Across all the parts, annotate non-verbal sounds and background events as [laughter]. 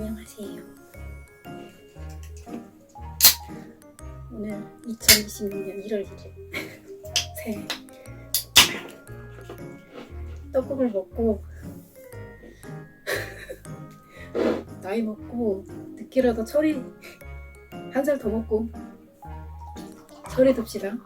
안녕하세요. 오늘 2026년 1월 1일 새해 떡국을 먹고 [laughs] 나이 먹고 늦게라도 철이 한 살 더 먹고 철이 듭시다.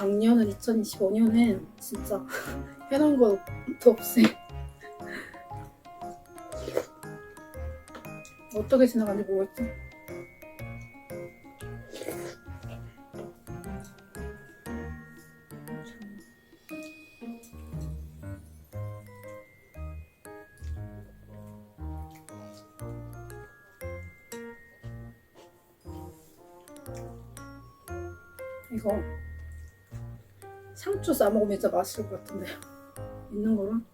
작년은 2025년은 진짜 [laughs] 해놓은 것도 없어요. [laughs] 어떻게 지나간지 모르겠어. 싸 먹으면 진짜 맛있을 것 같은데요. 있는 거랑.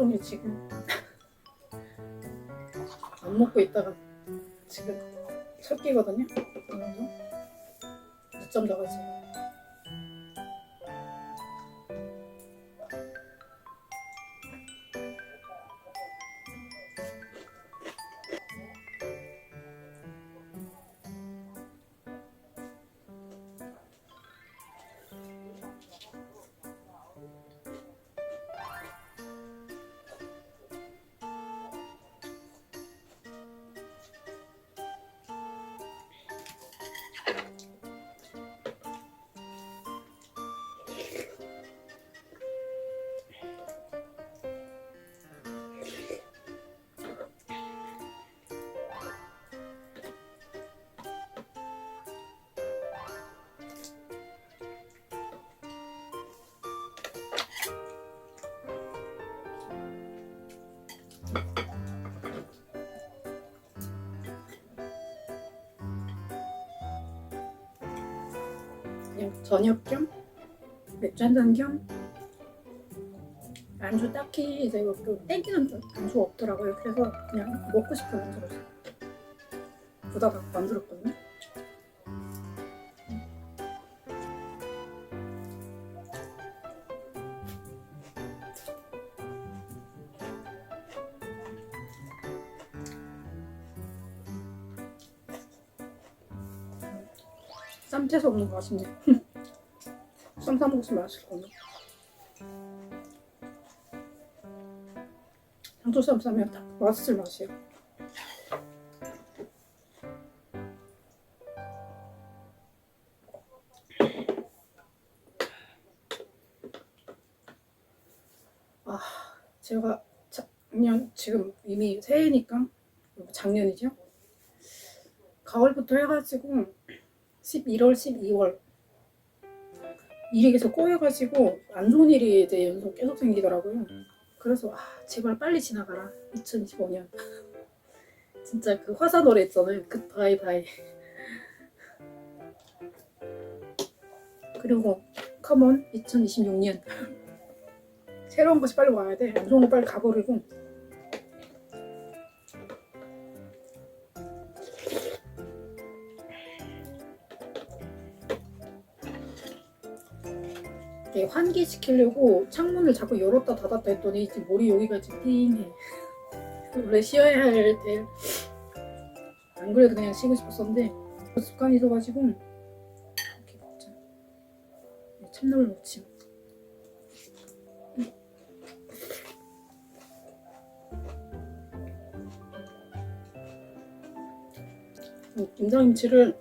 종일 지금 안 먹고 있다가 지금 첫 끼거든요. 늦잠 자가지고. 저녁 겸 맥주 한잔 겸 안주 딱히 이제 그 땡기는 안주가 없더라고요. 그래서 그냥 먹고 싶은 안주로 부다가 만들었거든요. 쌈채소 없는 거 맛있네. [laughs] 쌈 싸먹었으면 맛있을 건데. 양조쌈 싸면 다 맛있을 맛이에요. 아, 제가 작년, 지금 이미 새해니까 작년이죠? 가을부터 해가지고 11월, 12월 일이 계속 꼬여가지고 안 좋은 일이 이제 연속 계속 생기더라고요. 그래서 아 제발 빨리 지나가라. 2025년. [laughs] 진짜 그 화사 노래 있잖아요. 굿바이 바이 [laughs] 그리고 컴온 2026년. [laughs] 새로운 것이 빨리 와야 돼안 좋은 거 빨리 가버리고 이렇게 환기시키려고 창문을 자꾸 열었다 닫았다 했더니 지금 머리 여기가 지금 띵해. [laughs] 원래 쉬어야 할 때 안 그래도 그냥 쉬고 싶었었는데 습관이 있어가지고 이렇게 먹자. 참나물 무침. 이 김장김치를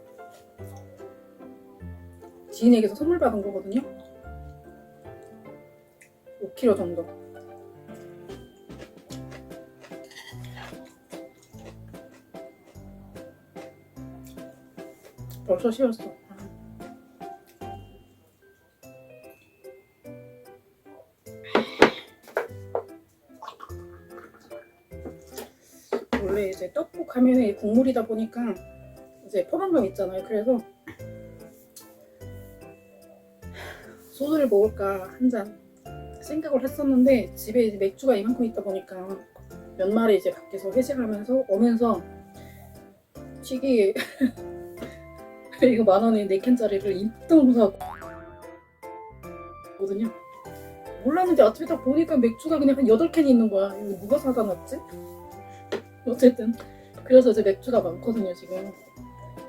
지인에게서 선물 받은 거거든요. 5kg 정도. 벌써 쉬었어. 원래 이제 떡국 하면 국물이다 보니까 이제 포만감 있잖아요. 그래서 소주를 먹을까 한 잔 생각을 했었는데 집에 이제 맥주가 이만큼 있다 보니까 연말에 이제 밖에서 회식하면서 오면서 튀기 이거 [laughs] 만 원에 네 캔짜리를 입동으로 사고 거든요. 몰랐는데 아침에 딱 보니까 맥주가 그냥 한 8캔이 있는 거야. 이거 누가 사다 놨지? 어쨌든 그래서 이제 맥주가 많거든요 지금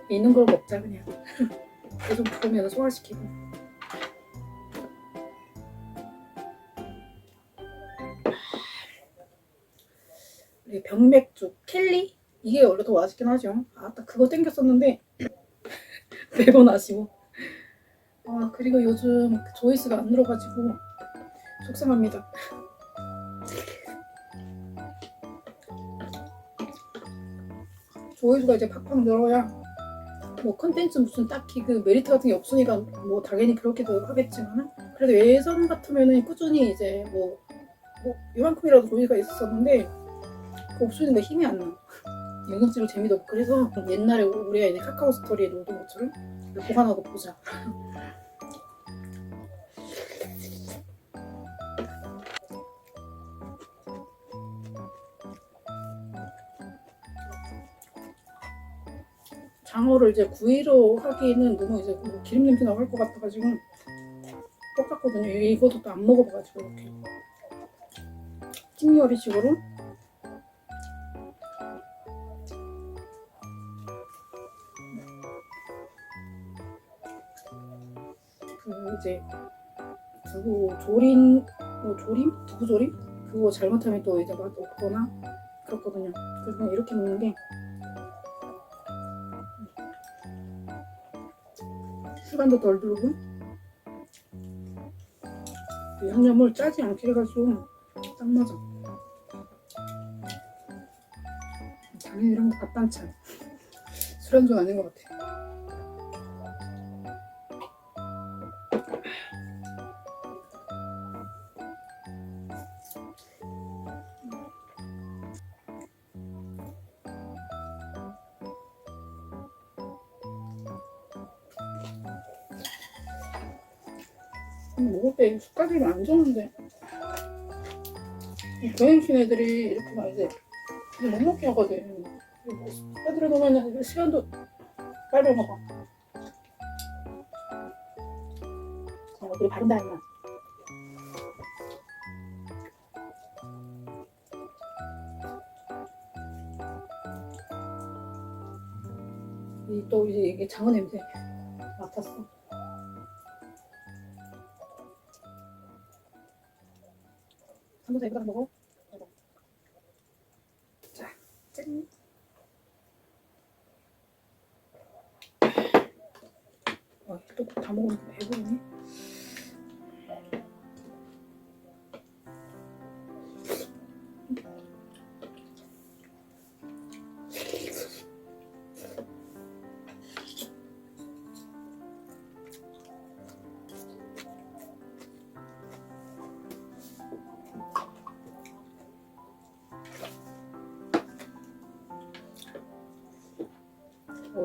있는 걸 먹자 그냥 [laughs] 계속 보면 소화시키고 그리고 병맥주 켈리? 이게 원래 더 맛있긴 하죠. 아딱 그거 땡겼었는데 [laughs] 매번 아시고 아 그리고 요즘 그 조회수가 안 늘어가지고 속상합니다. 조회수가 이제 팍팍 늘어야 뭐 컨텐츠 무슨 딱히 그 메리트 같은 게 없으니까 뭐 당연히 그렇게도 하겠지만 그래도 예전 같으면은 꾸준히 이제 뭐, 뭐 이만큼이라도 조회가 있었는데 그 없으니까 힘이 안 나. [laughs] 영상 찍을 재미도 없고 그래서 옛날에 우리가 이제 카카오 스토리에 놀던 것처럼 보관하고 보자. [laughs] 장어를 이제 구이로 하기에는 너무 이제 뭐 기름 냄새 나올 것 같아가지고 똑같거든요. 이것도 또 안 먹어봐가지고 이렇게 찜요리식으로 이제 두부 조림 뭐 조림? 두부 조림? 그거 잘못하면 또 이제 맛 없거나 그렇거든요. 그래서 이렇게 먹는 게 시간도 덜 들고 이 양념을 짜지 않게 해가지고 딱 맞아. 당연히 이런 거 밥반찬. [laughs] 술안주 아닌 것 같아 먹을 때 숟가락이 안 좋은데. 이 교행신 애들이 이렇게 막 이제 이제 못 먹게 하거든. 애들을 놓으면 시간도 빨리 먹어. 자 우리 바른다 임마. 이또 이제 이게 장어 냄새 맡았어 한번 더 이거 다 먹어.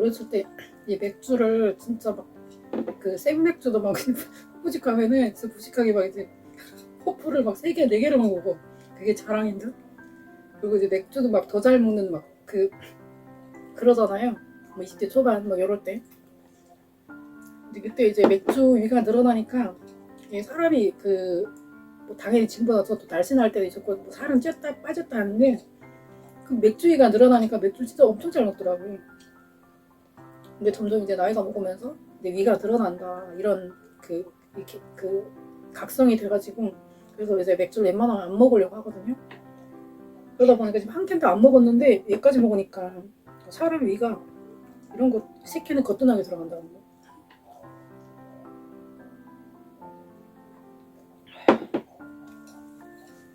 어렸을 때 이 맥주를 진짜 막 그 생맥주도 막 [laughs] 후식 가면은 진짜 부식하게 막 이제 호프를 막 세 개, 네 개를 막 먹어. 그게 자랑인 듯. 그리고 이제 맥주도 막 더 잘 먹는 막 그 그러잖아요. 뭐 20대 초반 막 이럴 때. 근데 그때 이제 맥주 위가 늘어나니까 사람이 그 뭐 당연히 지금보다 더 날씬할 때도 있었고 뭐 살은 쪘다 빠졌다 하는데 그 맥주 위가 늘어나니까 맥주 진짜 엄청 잘 먹더라고요. 근데 점점 이제 나이가 먹으면서 내 위가 드러난다 이런 그 이렇게 그 각성이 돼가지고 그래서 이제 맥주를 웬만하면 안 먹으려고 하거든요. 그러다 보니까 지금 한 캔도 안 먹었는데 얘까지 먹으니까 사람 위가 이런 거 식혜는 거뜬하게 들어간다는 거.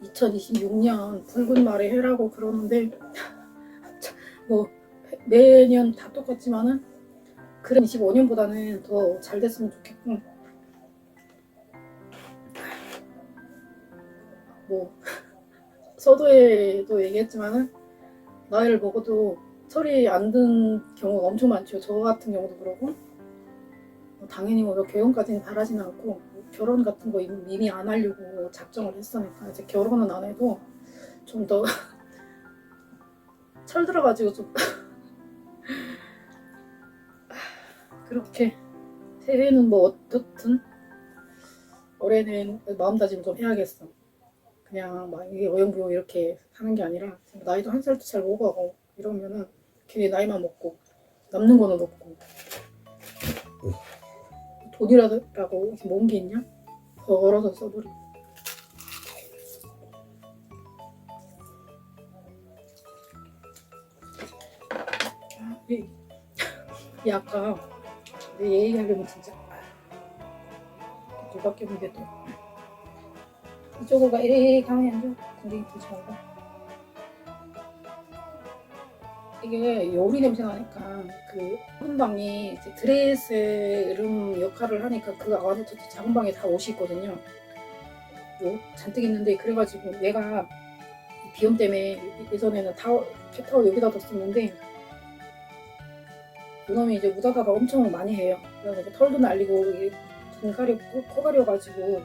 (2026년) 붉은 말의 해라고 그러는데 [laughs] 뭐 매년 다 똑같지만은 그래 25년보다는 더 잘 됐으면 좋겠고 뭐 [laughs] 서도에도 얘기했지만은 나이를 먹어도 철이 안 든 경우가 엄청 많죠. 저 같은 경우도 그러고 뭐 당연히 뭐 결혼까지는 바라지는 않고 뭐 결혼 같은 거 이미 이미 안 하려고 작정을 했으니까 이제 결혼은 안 해도 좀 더 [laughs] 철 들어가지고 좀 [laughs] 그렇게 새해는 뭐 어떻든 올해는 마음다짐 좀 해야겠어. 그냥 막 이게 어영부영 이렇게 하는 게 아니라 나이도 한살두살 먹어가고 이러면은 괜히 나이만 먹고 남는 거는 없고 이렇게 모은 게 있냐? 벌어서 써버리고 아, 이, [laughs] 이 아까 내 얘기하려면 진짜 누밖에 모르게 또 이쪽으로 가 이래 가만히 앉아. 굉장히 말고. 이게 요리 냄새 나니까 그 한방이 이제 드레스 룸 역할을 하니까 그 안에 저 작은 방에 다 옷이 있거든요. 옷 잔뜩 있는데 그래가지고 얘가 비염 때문에 예전에는 타워 캣타워 여기다 뒀었는데 그놈이 이제 우다가가 엄청 많이 해요 그래서 이제 털도 날리고 이게 등 가려 코, 코 가려가지고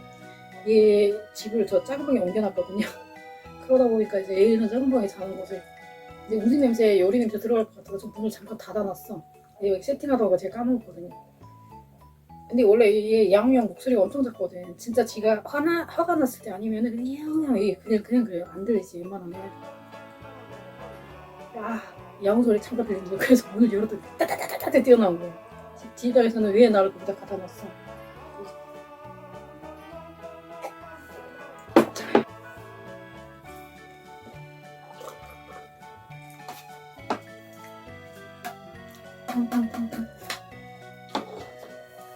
얘 집을 저 작은 방에 옮겨놨거든요. [laughs] 그러다 보니까 이제 얘는 작은 방에 자는 거지. 근데 우리 냄새, 요리 냄새 들어갈 것 같아서 문을 잠깐 닫아놨어. 얘 세팅하다가 제가 까먹었거든요. 근데 원래 얘 야옹야옹 목소리가 엄청 작거든. 진짜 지가 화나, 화가 났을 때 아니면은 그냥 얘 그냥 그냥 그래요. 안 들리지 웬만하면. 야 야옹 소리 참다 들리는 거 그래서 문을 열었더니 따따따 따따 뛰어나온 거야. 집 뒤방에서는 왜 나를 거기다 갖다 놨어.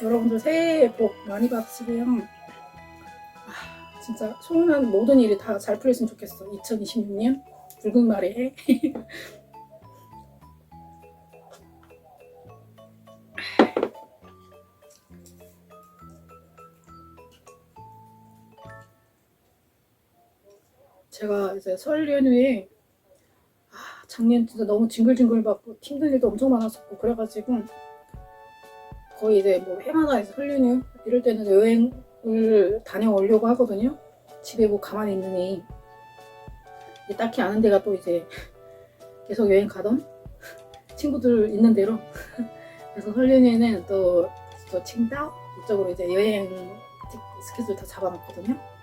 여러분들 새해 복 많이 받으시고요. 아, 진짜 소원한 모든 일이 다 잘 풀렸으면 좋겠어. 2026년 붉은 말의 [laughs] 제가 이제 설 연휴에 아, 작년 진짜 너무 징글징글 받고 힘든 일도 엄청 많았었고 그래가지고 거의 이제 뭐 해마다 이제 설 연휴 이럴 때는 여행을 다녀오려고 하거든요. 집에 뭐 가만히 있느니 딱히 아는 데가 또 이제 계속 여행 가던 친구들 있는 대로 [laughs] 그래서 설 연휴에는 또, 또 칭다오 이쪽으로 이제 여행 스케줄 다 잡아놨거든요.